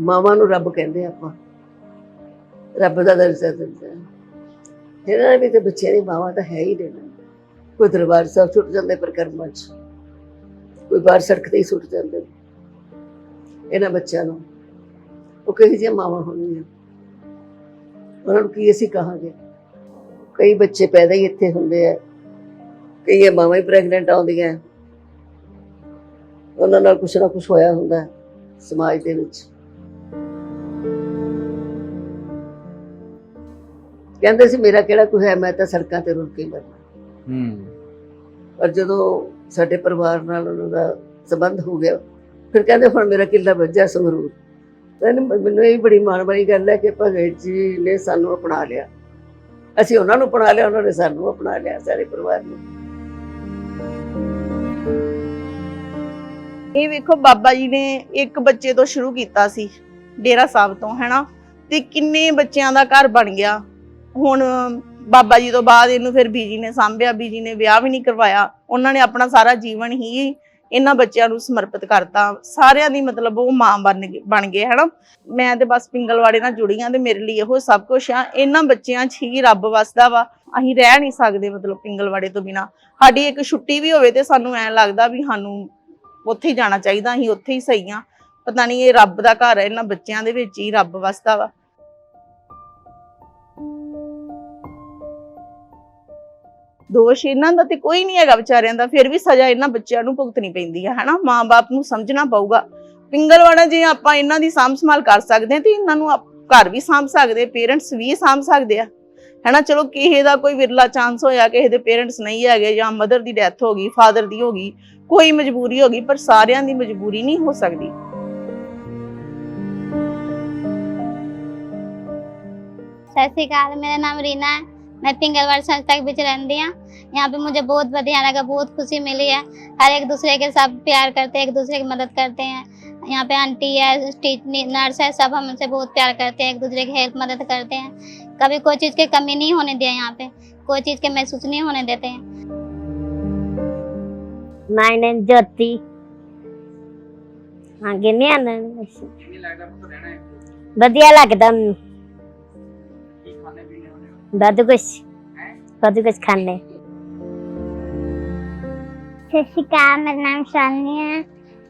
ਮਾਵਾਂ ਨੂੰ ਰੱਬ ਕਹਿੰਦੇ ਆਪਾਂ। ਰੱਬ ਦਾ ਦਰਜਾ ਦਿੰਦੇ। ਇਹਨਾਂ ਵੀ ਤੇ ਬੱਚਿਆਂ ਦੀ ਮਾਵਾਂ ਤਾਂ ਹੈ ਹੀ ਨੇ। ਕੋਈ ਦਰਬਾਰ ਸਾਹਿਬ ਛੁੱਟ ਜਾਂਦੇ ਪਰ ਕਰਮਾਂ 'ਚ। ਕੋਈ ਬਾਹਰ ਸੜਕ ਤੇ ਹੀ ਸੁੱਟ ਜਾਂਦੇ। ਇਹਨਾਂ ਬੱਚਿਆਂ ਨੂੰ। ਉਹ ਕਹੀ ਜਿਹੀਆਂ ਮਾਵਾਂ ਹੋਣਗੀਆਂ? ਉਹਨਾਂ ਨੂੰ ਕੀ ਅਸੀਂ ਕਹਾਂਗੇ? ਕਈ ਬੱਚੇ ਪੈਦਾ ਹੀ ਇੱਥੇ ਹੁੰਦੇ ਆ। ਕਈ ਮਾਵਾਂ ਹੀ ਪ੍ਰੈਗਨੈਂਟ ਆਉਂਦੀਆਂ। ਉਹਨਾਂ ਨਾਲ ਕੁਛ ਨਾ ਕੁਛ ਹੋਇਆ ਹੁੰਦਾ ਸਮਾਜ ਦੇ ਵਿੱਚ। ਕਹਿੰਦੇ ਸੀ ਮੇਰਾ ਕਿਹੜਾ ਕੋਈ ਹੈ? ਮੈਂ ਤਾਂ ਸੜਕਾਂ ਤੇ ਰੁਲ ਕੇ ਮਰਨਾ। ਹੂੰ। ਪਰ ਜਦੋਂ ਸਾਡੇ ਪਰਿਵਾਰ ਨਾਲ ਉਹਨਾਂ ਦਾ ਸੰਬੰਧ ਹੋ ਗਿਆ ਫਿਰ ਕਹਿੰਦੇ ਹੁਣ ਮੇਰਾ ਕਿੱਲਾ ਵੱਜਾ ਸੰਗਰੂਰ। ਮੈਨੂੰ ਮੈਨੂੰ ਇਹ ਬੜੀ ਮਾਣ ਵਾਲੀ ਗੱਲ ਹੈ ਕਿ ਭਗਤ ਜੀ ਨੇ ਸਾਨੂੰ ਅਪਣਾ ਲਿਆ। ਅਸੀਂ ਉਹਨਾਂ ਨੂੰ ਅਪਣਾ ਲਿਆ ਉਹਨਾਂ ਨੇ ਸਾਨੂੰ ਅਪਣਾ ਲਿਆ ਸਾਰੇ ਪਰਿਵਾਰ ਨੂੰ। ਇਹ ਵੇਖੋ ਬਾਬਾ ਜੀ ਨੇ ਇੱਕ ਬੱਚੇ ਤੋਂ ਸ਼ੁਰੂ ਕੀਤਾ ਸੀ ਡੇਰਾ ਸਾਹਿਬ ਤੋਂ ਹੈਨਾ ਤੇ ਕਿੰਨੇ ਬੱਚਿਆਂ ਦਾ ਘਰ ਬਣ ਗਿਆ। ਹੁਣ ਬਾਬਾ ਜੀ ਤੋਂ ਬਾਅਦ ਇਹਨੂੰ ਫਿਰ ਬੀਜੀ ਨੇ ਸਾਂਭਿਆ, ਬੀਜੀ ਨੇ ਵਿਆਹ ਵੀ ਨਹੀਂ ਕਰਵਾਇਆ। ਉਹਨਾਂ ਨੇ ਆਪਣਾ ਸਾਰਾ ਜੀਵਨ ਹੀ ਇਹਨਾਂ ਬੱਚਿਆਂ ਨੂੰ ਸਮਰਪਿਤ ਕਰਤਾ। ਸਾਰਿਆਂ ਦੀ ਮਤਲਬ ਉਹ ਮਾਂ ਬਣ ਗਏ ਬਣ ਗਏ, ਹੈਨਾ? ਮੈਂ ਤੇ ਬਸ ਪਿੰਗਲਵਾੜੇ ਨਾਲ ਜੁੜੀ ਆਂ ਤੇ ਮੇਰੇ ਲਈ ਇਹੋ ਸਭ ਕੁਝ ਆ। ਇਹਨਾਂ ਬੱਚਿਆਂ 'ਚ ਹੀ ਰੱਬ ਵਸਦਾ ਵਾ। ਅਸੀਂ ਰਹਿ ਨਹੀਂ ਸਕਦੇ ਮਤਲਬ ਪਿੰਗਲਵਾੜੇ ਤੋਂ ਬਿਨਾ। ਸਾਡੀ ਇੱਕ ਛੁੱਟੀ ਵੀ ਹੋਵੇ ਤੇ ਸਾਨੂੰ ਐਂ ਲੱਗਦਾ ਵੀ ਸਾਨੂੰ ਉੱਥੇ ਹੀ ਜਾਣਾ ਚਾਹੀਦਾ, ਅਸੀਂ ਉੱਥੇ ਹੀ ਸਹੀ ਆ। ਪਤਾ ਨਹੀਂ ਇਹ ਰੱਬ ਦਾ ਘਰ ਹੈ ਇਹਨਾਂ ਬੱਚਿਆਂ ਦੇ ਵਿੱਚ ਹੀ ਰੱਬ ਵਸਦਾ ਵਾ। ਦੋਸ਼ ਇਹਨਾਂ ਦਾ ਤੇ ਕੋਈ ਨਹੀਂ ਹੈਗਾ ਵਿਚਾਰਿਆਂ ਦਾ, ਫਿਰ ਵੀ ਸਜ਼ਾ ਇਹਨਾਂ ਬੱਚਿਆਂ ਨੂੰ ਭੁਗਤਣੀ ਪੈਂਦੀ ਹੈ ਹਨਾ? ਮਾਂ-ਬਾਪ ਨੂੰ ਸਮਝਣਾ ਪਊਗਾ। ਪਿੰਗਲਵਾੜਾ ਜੇ ਆਪਾਂ ਇਹਨਾਂ ਦੀ ਸਾਂਭ ਸੰਭਾਲ ਕਰ ਸਕਦੇ ਹਾਂ ਤੇ ਇਹਨਾਂ ਨੂੰ ਘਰ ਵੀ ਸਾਂਭ ਸਕਦੇ, ਪੇਰੈਂਟਸ ਵੀ ਸਾਂਭ ਸਕਦੇ ਆ। ਹੈਨਾ, ਚਲੋ ਕਿਸੇ ਦਾ ਕੋਈ ਵਿਰਲਾ ਚਾਂਸ ਹੋਇਆ, ਕਿਸੇ ਦੇ ਪੇਰੈਂਟਸ ਨਹੀਂ ਹੈਗੇ ਜਾਂ ਮਦਰ ਦੀ ਡੈਥ ਹੋ ਗਈ, ਫਾਦਰ ਦੀ ਹੋ ਗਈ, ਕੋਈ ਮਜਬੂਰੀ ਹੋ ਗਈ, ਪਰ ਸਾਰਿਆਂ ਦੀ ਮਜਬੂਰੀ ਨਹੀਂ ਹੋ ਸਕਦੀ। ਸਤਿ ਸ਼੍ਰੀ ਅਕਾਲ, ਮੇਰਾ ਨਾਮ ਰੀਨਾ ਹੈ। मैं पिंगलवाड़ संस्था के बीच रहती हूँ यहाँ पे मुझे बहुत बढ़िया लगा बहुत खुशी मिली है हर एक दूसरे के सब प्यार करते हैं एक दूसरे की मदद करते हैं यहाँ पे आंटी है टीच नर्स है सब हमसे बहुत प्यार करते हैं एक दूसरे की हेल्प मदद करते हैं कभी कोई चीज़ की कमी नहीं होने दिया यहाँ पे कोई चीज़ के महसूस नहीं होने देते हैं My name Jyoti. ਹਾਂ ਕਿੰਨੇ ਆਨੰਦ ਕਿਵੇਂ ਲੱਗਦਾ ਪੁੱਤ ਰਹਿਣਾ ਹੈ ਵਧੀਆ ਲੱਗਦਾ ਮੈਨੂੰ ਕੀ ਖਾਣੇ ਬਦਗੁਸ਼। ਬਦਗੁਸ਼ ਖਾਨੇ ਸਤਿ ਸ਼੍ਰੀ ਅਕਾਲ ਮੇਰਾ ਨਾਮ ਸ਼ਾਨੀ ਹੈ।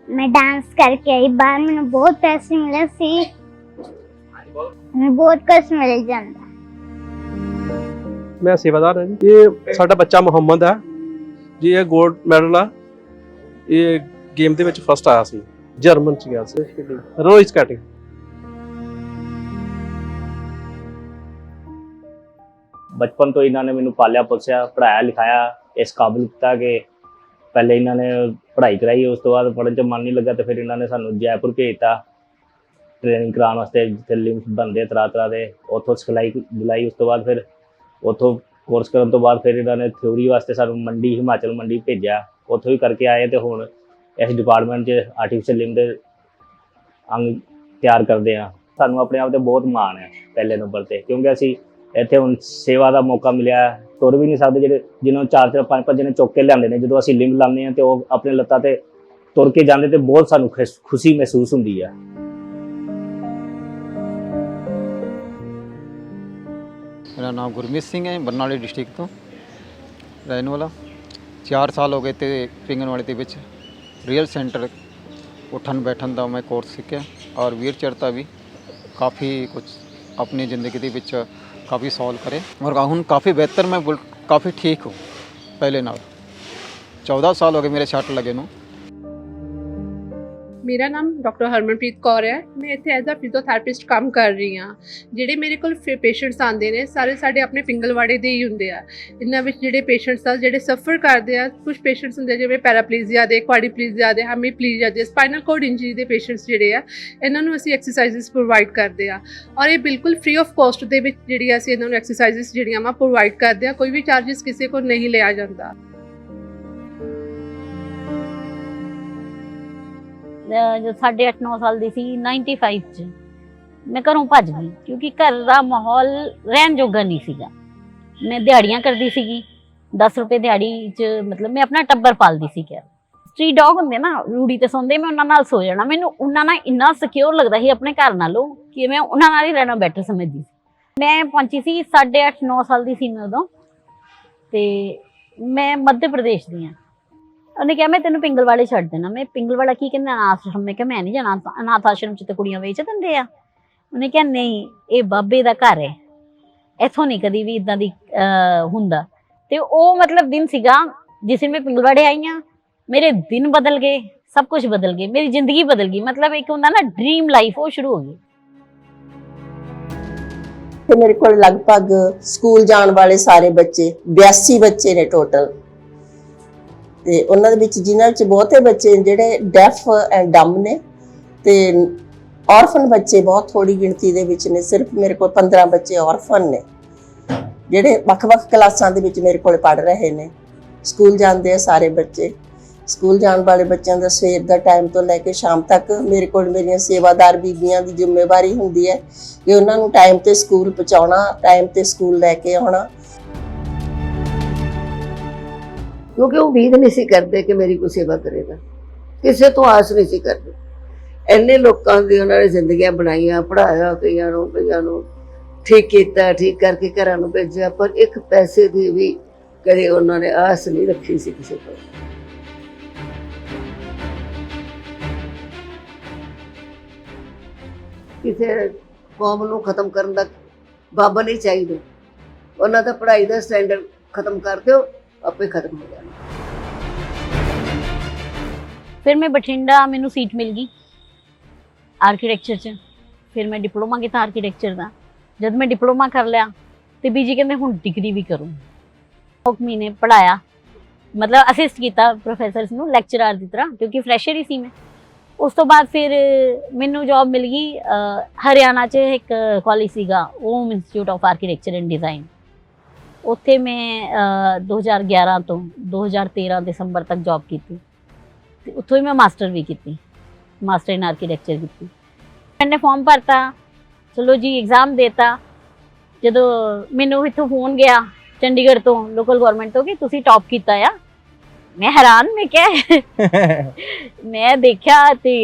ਮੈਂ ਡਾਂਸ ਕਰਕੇ ਆਈ। ਬਾਹਰ ਮੈਨੂੰ ਬਹੁਤ ਪੈਸੇ ਮਿਲੇ ਸੀ। ਮੈਨੂੰ ਬਹੁਤ ਕੁਝ ਮਿਲ ਜਾਂਦਾ। ਮੈਂ ਸੇਵਾਦਾਰ ਹਾਂ ਇਹ ਸਾਡਾ ਬੱਚਾ ਮੁਹੰਮਦ ਹੈ। ਜੀ ਇਹ 골ਡ ਮੈਡਲ ਆ। ਇਹ ਗੇਮ ਦੇ ਵਿੱਚ ਫਸਟ ਆਇਆ ਸੀ। ਜਰਮਨ ਚ ਗਿਆ ਸੀ। Royce cutting. ਬਚਪਨ ਤੋਂ ਇਹਨਾਂ ਨੇ ਮੈਨੂੰ ਪਾਲਿਆ, ਪੋਸਿਆ ਪੜਾਇਆ ਲਿਖਾਇਆ, ਇਸ ਕਾਬਿਲ ਕੀਤਾ ਕਿ ਪਹਿਲੇ ਇਹਨਾਂ ਨੇ ਪੜ੍ਹਾਈ ਕਰਾਈ, ਉਸ ਤੋਂ ਬਾਅਦ ਪੜ੍ਹਨ 'ਚ ਮਨ ਨਹੀਂ ਲੱਗਾ ਤੇ ਫਿਰ ਇਹਨਾਂ ਨੇ ਸਾਨੂੰ ਜੈਪੁਰ ਭੇਜਤਾ। ਟ੍ਰੇਨਿੰਗ ਕਰਾਉਣ ਵਾਸਤੇ ਜਿੱਥੇ ਲਿੰਕ ਬੰਦੇ ਤਰ੍ਹਾਂ ਤਰ੍ਹਾਂ ਦੇ, ਉੱਥੋਂ ਸਿਖਲਾਈ ਬੁਲਾਈ, ਉਸ ਤੋਂ ਬਾਅਦ ਫਿਰ ਉੱਥੋਂ ਕੋਰਸ ਕਰਨ ਤੋਂ ਬਾਅਦ ਫਿਰ ਇਹਨਾਂ ਨੇ ਥਿਊਰੀ ਵਾਸਤੇ ਸਾਨੂੰ ਮੰਡੀ, ਹਿਮਾਚਲ ਮੰਡੀ ਭੇਜਿਆ। ਉੱਥੋਂ ਹੀ ਕਰਕੇ ਆਏ ਤੇ ਹੁਣ ਇਸ ਡਿਪਾਰਟਮੈਂਟ 'ਚ ਆਰਟੀਫੀਸ਼ੀਅਲ ਲਿੰਬ ਦੇ ਅੰਗ ਤਿਆਰ ਕਰਦੇ ਆ। ਸਾਨੂੰ ਆਪਣੇ ਆਪ ਤੇ ਬਹੁਤ ਮਾਣ ਹੈ ਪਹਿਲੇ ਨੰਬਰ ਤੇ, ਕਿਉਂਕਿ ਅਸੀਂ ਇੱਥੇ ਹੁਣ ਸੇਵਾ ਦਾ ਮੌਕਾ ਮਿਲਿਆ ਤੁਰ ਵੀ ਨਹੀਂ ਸਕਦੇ ਜਿਹੜੇ ਜਿਨ੍ਹਾਂ ਨੂੰ ਚਾਰ ਚਾਰ ਪੰਜ ਪੰਜ ਜਣੇ ਚੁੱਕ ਕੇ ਲਿਆਉਂਦੇ ਨੇ। ਜਦੋਂ ਅਸੀਂ ਲਿੰਬ ਲਾਉਂਦੇ ਹਾਂ ਤੇ ਉਹ ਆਪਣੇ ਲੱਤਾਂ ਤੇ ਤੁਰ ਕੇ ਜਾਂਦੇ ਤੇ ਬਹੁਤ ਸਾਨੂੰ ਖੁਸ਼- ਖੁਸ਼ੀ ਮਹਿਸੂਸ ਹੁੰਦੀ ਹੈ ਮੇਰਾ ਨਾਮ ਗੁਰਮੀਤ ਸਿੰਘ ਹੈ, ਬਰਨਾਲੇ ਡਿਸਟ੍ਰਿਕਟ ਤੋਂ। ਰਹਿਣ ਵਾਲਾ। 4 ਸਾਲ ਹੋ ਗਏ ਤੇ ਪਿੰਗਨਵਾੜੇ ਦੇ ਵਿੱਚ। ਰੀਅਲ ਸੈਂਟਰ ਉੱਠਣ ਬੈਠਣ ਦਾ ਮੈਂ ਕੋਰਸ ਸਿੱਖਿਆ। ਔਰ ਵੀਰ ਚੜਤਾ ਵੀ ਕਾਫੀ ਕੁਝ ਆਪਣੀ ਜ਼ਿੰਦਗੀ ਦੇ ਵਿੱਚ ਕਾਫੀ ਸੋਲਵ ਕਰੇ ਔਰ ਹੁਣ ਕਾਫੀ ਬਿਹਤਰ ਮੈਂ ਬੁਲ- ਕਾਫੀ ਠੀਕ ਹੂੰ ਪਹਿਲੇ ਨਾਲ 14 ਸਾਲ ਹੋ ਗਏ ਮੇਰੇ ਛੱਟ ਲਗੇ ਨੂੰ ਮੇਰਾ ਨਾਮ ਡਾਕਟਰ ਹਰਮਨਪ੍ਰੀਤ ਕੌਰ ਹੈ। ਮੈਂ ਇੱਥੇ ਐਜ਼ ਅ ਫਿਜ਼ੀਓਥੈਰੇਪਿਸਟ ਕੰਮ ਕਰ ਰਹੀ ਹਾਂ। ਜਿਹੜੇ ਮੇਰੇ ਕੋਲ ਪੇਸ਼ੈਂਟਸ ਆਉਂਦੇ ਨੇ, ਸਾਰੇ ਸਾਡੇ ਆਪਣੇ ਪਿੰਗਲਵਾੜੇ ਦੇ ਹੀ ਹੁੰਦੇ ਆ। ਇਹਨਾਂ ਵਿੱਚ ਜਿਹੜੇ ਪੇਸ਼ੈਂਟਸ ਆ, ਜਿਹੜੇ ਸਫਰ ਕਰਦੇ ਆ ਕੁਝ ਪੇਸ਼ੈਂਟਸ ਹੁੰਦੇ ਆ, ਜਿਵੇਂ ਪੈਰਾਪਲੀਜ਼ੀਆ ਦੇ ਕੁਆਡਰੀਪਲੀਜ਼ੀਆ ਦੇ ਹੈਮੀਪਲੀਜ਼ੀਆ ਦੇ ਸਪਾਈਨਲ ਕੋਰਡ ਇੰਜਰੀ ਦੇ ਪੇਸ਼ੈਂਟਸ ਜਿਹੜੇ ਆ, ਇਹਨਾਂ ਨੂੰ ਅਸੀਂ ਐਕਸਰਸਾਈਜ਼ਸ ਪ੍ਰੋਵਾਈਡ ਕਰਦੇ ਆ। ਔਰ ਇਹ ਬਿਲਕੁਲ ਫ੍ਰੀ ਆਫ ਕਾਸਟ ਦੇ ਵਿੱਚ ਜਿਹੜੀ ਅਸੀਂ ਇਹਨਾਂ ਨੂੰ ਐਕਸਰਸਾਈਜ਼ਸ ਜਿਹੜੀਆਂ ਵਾ ਪ੍ਰੋਵਾਈਡ ਕਰਦੇ ਆ, ਕੋਈ ਵੀ ਚਾਰजेस ਕਿਸੇ ਕੋਲ ਨਹੀਂ ਲਿਆ ਜਾਂਦਾ। ਅਹ ਜੋ ਸਾਢੇ ਅੱਠ 9 ਸਾਲ ਦੀ ਸੀ 95 ਚ। ਮੈਂ ਘਰੋਂ ਭੱਜ ਗਈ, ਕਿਉਂਕਿ ਘਰ ਦਾ ਮਾਹੌਲ ਰਹਿਣ ਜੋਗਾ ਨਹੀਂ ਸੀਗਾ। ਮੈਂ ਦਿਹਾੜੀਆਂ ਕਰਦੀ ਸੀਗੀ 10 ਰੁਪਏ ਦਿਹਾੜੀ ਚ, ਮਤਲਬ ਮੈਂ ਆਪਣਾ ਟੱਬਰ ਪਾਲਦੀ ਸੀ ਕਿਆ। ਸਟਰੀਟ ਡੌਗ ਹੁੰਦੇ ਨਾ, ਰੂੜੀ ਤੇ ਸੌਂਦੇ, ਮੈਂ ਉਹਨਾਂ ਨਾਲ ਸੋ ਜਾਣਾ। ਮੈਨੂੰ ਉਹਨਾਂ ਨਾਲ ਇੰਨਾ ਸਿਕਿਉਰ ਲੱਗਦਾ ਸੀ ਆਪਣੇ ਘਰ ਨਾਲੋਂ, ਕਿ ਮੈਂ ਉਹਨਾਂ ਨਾਲ ਹੀ ਰਹਿਣਾ ਬੈਟਰ ਸਮਝਦੀ ਸੀ। ਮੈਂ ਪਹੁੰਚੀ ਸੀ 8.5 9 ਸਾਲ ਦੀ ਸੀ ਮੈਂ ਉਦੋਂ, ਤੇ ਮੈਂ ਮੱਧ ਪ੍ਰਦੇਸ਼ ਦੀ ਹਾਂ ਉਹਨੇ ਕਿਹਾ, ਮੈਂ ਤੈਨੂੰ ਪਿੰਗਲਵਾੜੇ ਛੱਡ ਦੇਣਾ। ਮੈਂ ਪਿੰਗਲਵਾੜਾ ਕੀ ਕਹਿੰਦਾ? ਅਨਾਥ ਆਸ਼ਰਮ। ਮੈਂ ਕਿਹਾ, ਮੈਂ ਨਹੀਂ ਜਾਣਾ। ਅਨਾਥ ਆਸ਼ਰਮ ਚ ਤੇ ਕੁੜੀਆਂ ਵੇਚ ਦਿੰਦੇ ਆ। ਉਹਨੇ ਕਿਹਾ, ਨਹੀਂ, ਇਹ ਬਾਬੇ ਦਾ ਘਰ ਹੈ। ਇੱਥੋਂ ਨਹੀਂ ਕਦੀ ਵੀ ਇਦਾਂ ਦੀ ਹੁੰਦਾ। ਤੇ ਉਹ ਮਤਲਬ ਦਿਨ ਸੀਗਾ, ਜਿਸ ਦਿਨ ਮੈਂ ਪਿੰਗਲਵਾੜੇ ਆਈ ਹਾਂ ਮੇਰੇ ਦਿਨ ਬਦਲ ਗਏ, ਸਭ ਕੁਝ ਬਦਲ ਗਏ, ਮੇਰੀ ਜ਼ਿੰਦਗੀ ਬਦਲ ਗਈ। ਮਤਲਬ ਇੱਕ ਹੁੰਦਾ ਨਾ ਡ੍ਰੀਮ ਲਾਈਫ ਉਹ ਸ਼ੁਰੂ ਹੋ ਗਈ। ਤੇ ਮੇਰੇ ਕੋਲ ਲਗਭਗ ਸਕੂਲ ਜਾਣ ਵਾਲੇ ਸਾਰੇ ਬੱਚੇ 82 ਬੱਚੇ ਨੇ ਟੋਟਲ ਤੇ ਉਹਨਾਂ ਦੇ ਵਿੱਚ ਜਿਨ੍ਹਾਂ ਵਿੱਚ ਬਹੁਤੇ ਬੱਚੇ ਜਿਹੜੇ ਡੈਫ ਐਂਡ ਡੰਮ ਨੇ ਤੇ ਔਰਫਨ ਬੱਚੇ ਬਹੁਤ ਥੋੜੀ ਗਿਣਤੀ ਦੇ ਵਿੱਚ ਨੇ, ਸਿਰਫ ਮੇਰੇ ਕੋਲ 15 ਬੱਚੇ ਔਰਫਨ ਨੇ, ਜਿਹੜੇ ਵੱਖ-ਵੱਖ ਕਲਾਸਾਂ ਦੇ ਵਿੱਚ ਮੇਰੇ ਕੋਲ ਪੜ੍ਹ ਰਹੇ ਨੇ। ਸਕੂਲ ਜਾਂਦੇ ਆ ਸਾਰੇ ਬੱਚੇ। ਸਕੂਲ ਜਾਣ ਵਾਲੇ ਬੱਚਿਆਂ ਦਾ ਸਵੇਰ ਦਾ ਟਾਈਮ ਤੋਂ ਲੈ ਕੇ ਸ਼ਾਮ ਤੱਕ ਮੇਰੇ ਕੋਲ ਮੇਰੀਆਂ ਸੇਵਾਦਾਰ ਬੀਬੀਆਂ ਦੀ ਜ਼ਿੰਮੇਵਾਰੀ ਹੁੰਦੀ ਹੈ ਕਿ ਉਹਨਾਂ ਨੂੰ ਟਾਈਮ ਤੇ ਸਕੂਲ ਪਹੁੰਚਾਉਣਾ ਟਾਈਮ ਤੇ ਸਕੂਲ ਲੈ ਕੇ ਆਉਣਾ। ਕਿਉਂਕਿ ਉਹ ਉਮੀਦ ਨਹੀਂ ਸੀ ਕਰਦੇ ਕਿ ਮੇਰੀ ਕੋਈ ਸੇਵਾ ਕਰੇਗਾ। ਕਿਸੇ ਤੋਂ ਆਸ ਨਹੀਂ ਸੀ ਕਰਦੇ। ਇੰਨੇ ਲੋਕਾਂ ਦੀ ਉਹਨਾਂ ਨੇ ਜ਼ਿੰਦਗੀਆਂ ਬਣਾਈਆਂ ਪੜਾਇਆ ਕਈਆਂ ਨੂੰ ਕਈਆਂ ਨੂੰ, ਠੀਕ ਕੀਤਾ, ਠੀਕ ਕਰਕੇ ਘਰਾਂ ਨੂੰ ਭੇਜਿਆ, ਪਰ ਇੱਕ ਪੈਸੇ ਦੀ ਵੀ ਕਦੇ ਉਹਨਾਂ ਨੇ ਆਸ ਨਹੀਂ ਰੱਖੀ ਸੀ ਕਿਸੇ ਤੋਂ। ਕਿਸੇ ਕੌਮ ਨੂੰ ਖਤਮ ਕਰਨ ਦਾ ਬਾਬਾ ਨਹੀਂ ਚਾਹੀਦਾ। ਉਹਨਾਂ ਦਾ ਪੜ੍ਹਾਈ ਦਾ ਸਟੈਂਡਰਡ ਖਤਮ ਕਰ ਦਿਓ। ਆਪੇ ਖਤਮ ਹੋ ਜਾਣਾ। ਫਿਰ ਮੈਂ ਬਠਿੰਡਾ ਮੈਨੂੰ ਸੀਟ ਮਿਲ ਗਈ ਆਰਕੀਟੈਕਚਰ 'ਚ। ਫਿਰ ਮੈਂ ਡਿਪਲੋਮਾ ਕੀਤਾ ਆਰਕੀਟੈਕਚਰ ਦਾ। ਜਦ ਮੈਂ ਡਿਪਲੋਮਾ ਕਰ ਲਿਆ ਤੇ ਬੀਜੀ ਕਹਿੰਦੇ ਹੁਣ ਡਿਗਰੀ ਵੀ ਕਰੂੰ। ਉਹ ਮਹੀਨੇ ਪੜਾਇਆ ਮਤਲਬ ਅਸਿਸਟ ਕੀਤਾ ਪ੍ਰੋਫੈਸਰਸ ਨੂੰ ਲੈਕਚਰਰ ਦੀ ਤਰ੍ਹਾਂ ਕਿਉਂਕਿ ਫਰੈਸ਼ਰ ਹੀ ਸੀ ਮੈਂ। ਉਸ ਤੋਂ ਬਾਅਦ ਫਿਰ ਮੈਨੂੰ ਜੌਬ ਮਿਲ ਗਈ ਹਰਿਆਣਾ 'ਚ ਇੱਕ ਕਾਲਜ ਸੀਗਾ Om institute of architecture and design ਉੱਥੇ ਮੈਂ ਅਹ, 2011 ਤੋਂ 2013 ਦਸੰਬਰ ਤੱਕ ਜੌਬ ਕੀਤੀ। ਤੇ ਉੱਥੋਂ ਹੀ ਮੈਂ ਮਾਸਟਰ ਵੀ ਕੀਤੀ। ਮਾਸਟਰ ਇਨ ਆਰਕੀਟੈਕਚਰ ਕੀਤੀ। ਮੈਨੇ ਫਾਰਮ ਭਰਤਾ। ਚਲੋ ਜੀ ਐਗਜ਼ਾਮ ਦੇਤਾ। ਜਦੋਂ ਮੈਨੂੰ ਇੱਥੋਂ ਫੋਨ ਗਿਆ ਚੰਡੀਗੜ੍ਹ ਤੋਂ ਲੋਕਲ ਗਵਰਨਮੈਂਟ ਤੋਂ ਕਿ ਤੁਸੀਂ ਟੌਪ ਕੀਤਾ ਆ। ਮੈਂ ਹੈਰਾਨ ਮੈਂ ਕਿਹਾ ਮੈਂ ਦੇਖਿਆ ਤੇ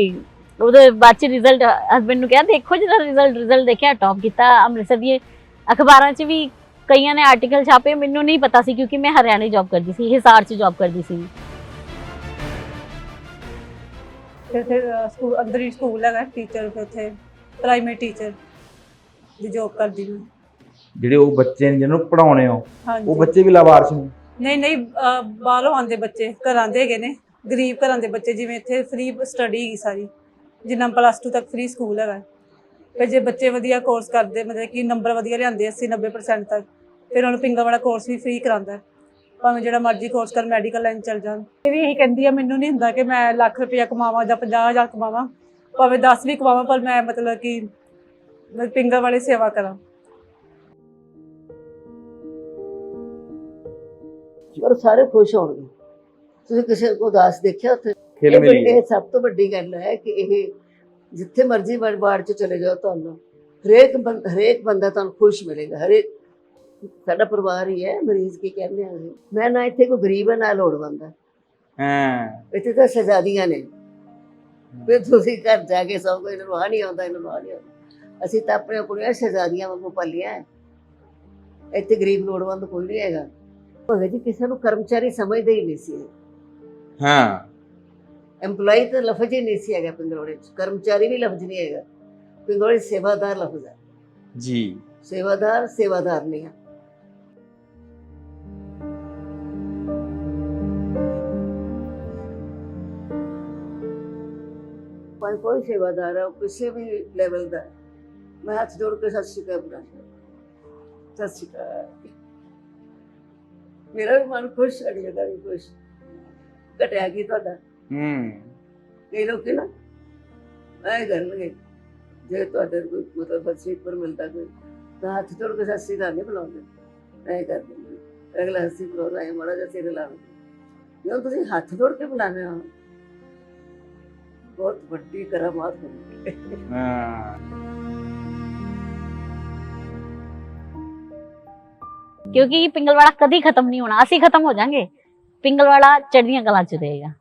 ਉਹਦੇ ਬਾਅਦ ਚ ਰਿਜ਼ਲਟ ਹਸਬੰਡ ਨੂੰ ਕਿਹਾ ਦੇਖੋ ਜਿਹੜਾ ਰਿਜ਼ਲਟ ਰਿਜ਼ਲਟ ਦੇਖਿਆ ਟੌਪ ਕੀਤਾ ਅੰਮ੍ਰਿਤਸਰ ਦੀ ਅਖਬਾਰਾਂ 'ਚ ਵੀ ਕਈਆਂ ਨੇ ਆਰਟੀਕਲ ਛਾਪੇ ਮੈਨੂੰ ਨਹੀਂ ਪਤਾ ਸੀ ਕਿਉਂਕਿ ਮੈਂ ਹਰਿਆਣੇ ਜੌਬ ਕਰਦੀ ਸੀ ਹਿਸਾਰ 'ਚ ਜੌਬ ਕਰਦੀ ਸੀ। ਅਹ, ਸਕੂਲ ਅੰਦਰ ਹੀ ਸਕੂਲ ਹੈਗਾ ਟੀਚਰ ਫਿਰ ਉੱਥੇ ਪ੍ਰਾਇਮਰੀ ਟੀਚਰ ਦੀ ਜੋਬ ਕਰਦੀ ਮੈਂ ਜਿਹੜੇ ਉਹ ਬੱਚੇ ਨੇ ਜਿਹਨਾਂ ਨੂੰ ਪੜਾਉਣੇ ਹੋ ਹਾਂਜੀ। ਉਹ ਬੱਚੇ ਵੀ ਲਾਵਾਰਸ ਨੇ? ਨਹੀਂ ਨਹੀਂ ਅਹ, ਬਾਹਰੋਂ ਆਉਂਦੇ ਬੱਚੇ ਘਰਾਂ ਦੇ ਹੈਗੇ ਨੇ ਗਰੀਬ ਘਰਾਂ ਦੇ ਬੱਚੇ ਜਿਵੇਂ ਇੱਥੇ ਫ੍ਰੀ ਸਟੱਡੀ ਹੈਗੀ ਸਾਰੀ ਜਿੰਨਾ ਪਲੱਸ 2 ਤੱਕ ਫ੍ਰੀ ਸਕੂਲ ਹੈਗਾ। ਫਿਰ ਜੇ ਬੱਚੇ ਵਧੀਆ ਕੋਰਸ ਕਰਦੇ ਮਤਲਬ ਕਿ ਨੰਬਰ ਵਧੀਆ ਲਿਆਂਦੇ 80 90% ਤੱਕ ਫਿਰ ਉਹਨੂੰ ਪਿੰਗਾ ਵਾਲਾ ਕੋਰਸ ਵੀ ਫ੍ਰੀ ਕਰਾਉਂਦਾ ਹੈ। ਭਾਵੇਂ ਜਿਹੜਾ ਮਰਜ਼ੀ ਕੋਰਸ ਕਰ ਮੈਡੀਕਲ ਲਾਈਨ ਚੱਲ ਜਾਣ। ਇਹ ਵੀ ਇਹੀ ਕਹਿੰਦੀ ਆ ਮੈਨੂੰ ਨਹੀਂ ਹੁੰਦਾ ਕਿ ਮੈਂ ਲੱਖ ਰੁਪਇਆ ਕਮਾਵਾਂ ਜਾਂ 50000 ਕਮਾਵਾਂ। ਭਾਵੇਂ 10 ਵੀ ਕਮਾਵਾਂ ਪਰ ਮੈਂ ਮਤਲਬ ਕਿ ਮੈਂ ਪਿੰਗਾ ਵਾਲੀ ਸੇਵਾ ਕਰਾਂ। ਪਰ ਸਾਰੇ ਖੁਸ਼ ਹੋਣਗੇ। ਤੁਸੀਂ ਕਿਸੇ ਕੋ ਉਦਾਸ ਦੇਖਿਆ ਉੱਥੇ? ਖੇਲ ਇਹ ਮਿਲੀ ਵੱਡੀ- ਇਹ ਸਭ ਤੋਂ ਵੱਡੀ ਗੱਲ ਹੈ ਕਿ ਇਹ ਜਿੱਥੇ ਮਰਜ਼ੀ ਵਾਰ ਬਾੜ ਚ ਚਲੇ ਜਾਓ ਤੁਹਾਨੂੰ ਹਰੇਕ ਬੰਦ ਹਰੇਕ ਬੰਦਾ ਤੁਹਾਨੂੰ ਖੁਸ਼ ਮਿਲੇਗਾ। ਹਰੇਕ ਸਾਡਾ ਪਰਿਵਾਰ ਹੀ ਹੈ ਮਰੀਜ਼ ਕੀ ਕਹਿੰਦੇ ਆ ਅਸੀਂ ਮੈਂ ਨਾ ਇੱਥੇ ਕੋਈ ਗਰੀਬ ਹੈ ਨਾ ਲੋੜਵੰਦ ਹੈ ਹਾਂ। ਇੱਥੇ ਤਾਂ ਸ਼ਹਜ਼ਾਦੀਆਂ ਨੇ। ਫਿਰ ਤੁਸੀਂ ਘਰ ਜਾ ਕੇ ਸਭ ਕੋਈ ਇਹਨੂੰ ਆ ਨਹੀਂ ਆਉਂਦਾ ਇਹਨੂੰ ਆ ਨਹੀਂ ਆਉਂਦਾ। ਅਸੀਂ ਤਾਂ ਆਪਣੇ ਕੁੜੀਆਂ ਸ਼ਹਜ਼ਾਦੀਆਂ ਵਾਂਗੂ ਪਾਲੀਆਂ ਹੈ। ਇੱਥੇ ਗਰੀਬ ਲੋੜਵੰਦ ਕੋਈ ਨਹੀਂ ਹੈਗਾ। ਭਗਤ ਜੀ ਕਿਸੇ ਨੂੰ ਕਰਮਚਾਰੀ ਸਮਝਦੇ ਹੀ ਨਹੀਂ ਸੀ ਹਾਂ। EMPLOYE ਤਾਂ ਲਫ਼ਜ਼ ਹੀ ਨਹੀਂ ਸੀ ਹੈਗਾ ਪਿੰਗਲੋੜੇ ਚ। ਕਰਮਚਾਰੀ ਵੀ ਲਫ਼ਜ਼ ਨਹੀਂ ਹੈਗਾ। ਪਿੰਗਲੋੜੇ ਸੇਵਾਦਾਰ ਲਫ਼ਜ਼ ਹੈ। ਜੀ। ਸੇਵਾਦਾਰ ਸੇਵਾਦਾਰ ਨਹੀਂ ਹੈ ਭਾਵੇਂ ਕੋਈ ਸੇਵਾਦਾਰ ਹੈ ਉਹ ਕਿਸੇ ਵੀ ਲੈਵਲ ਦਾ ਹੈ। ਮੈਂ ਹੱਥ ਜੋੜ ਕੇ ਸਤਿ ਸ਼੍ਰੀ ਅਕਾਲ ਬੁਲਾਉਂਦਾ ਸਤਿ ਸ਼੍ਰੀ ਅਕਾਲ ਮੇਰਾ ਵੀ ਮਨ ਖੁਸ਼ ਹੈ ਜਗਾ ਵੀ ਖੁਸ਼ ਘਟਿਆ ਕੀ ਤੁਹਾਡਾ ਹੂੰ ਕਈ ਲੋਕ ਨਾ ਐ ਕਰਨਗੇ ਜੇ ਤੁਹਾਡੇ ਕੋਈ ਮਤਲਬ ਫਸੀਟ ਪਰ ਮਿਲਦਾ ਕੋਈ ਤਾਂ ਹੱਥ ਜੋੜ ਕੇ ਸਤਿ ਸ਼੍ਰੀ ਅਕਾਲ ਨਹੀਂ ਬੁਲਾਉਂਦੇ ਐ ਕਰ ਦਿੰਦੇ ਅਗਲਾ ਹੱਸੀ ਬੁਲਾਉਂਦਾ ਹੈ ਮਾੜਾ ਜਿਹਾ ਸਿਰ ਲਾ ਜਦੋਂ ਤੁਸੀਂ ਹੱਥ ਜੋੜ ਕੇ ਬੁਲਾਉਂਦੇ ਹੋ ਬਹੁਤ ਵੱਡੀ ਕਰਾਮਾਤ ਹੁੰਦੀ ਹੈ ਹਾਂ ਕਿਉਂਕਿ ਪਿੰਗਲਵਾੜਾ ਕਦੀ ਖਤਮ ਨਹੀਂ ਹੋਣਾ ਅਸੀਂ ਖਤਮ ਹੋ ਜਾਾਂਗੇ ਪਿੰਗਲਵਾੜਾ ਚੜ੍ਹਦੀਆਂ ਕਲਾਂ ਚ ਰਹੇਗਾ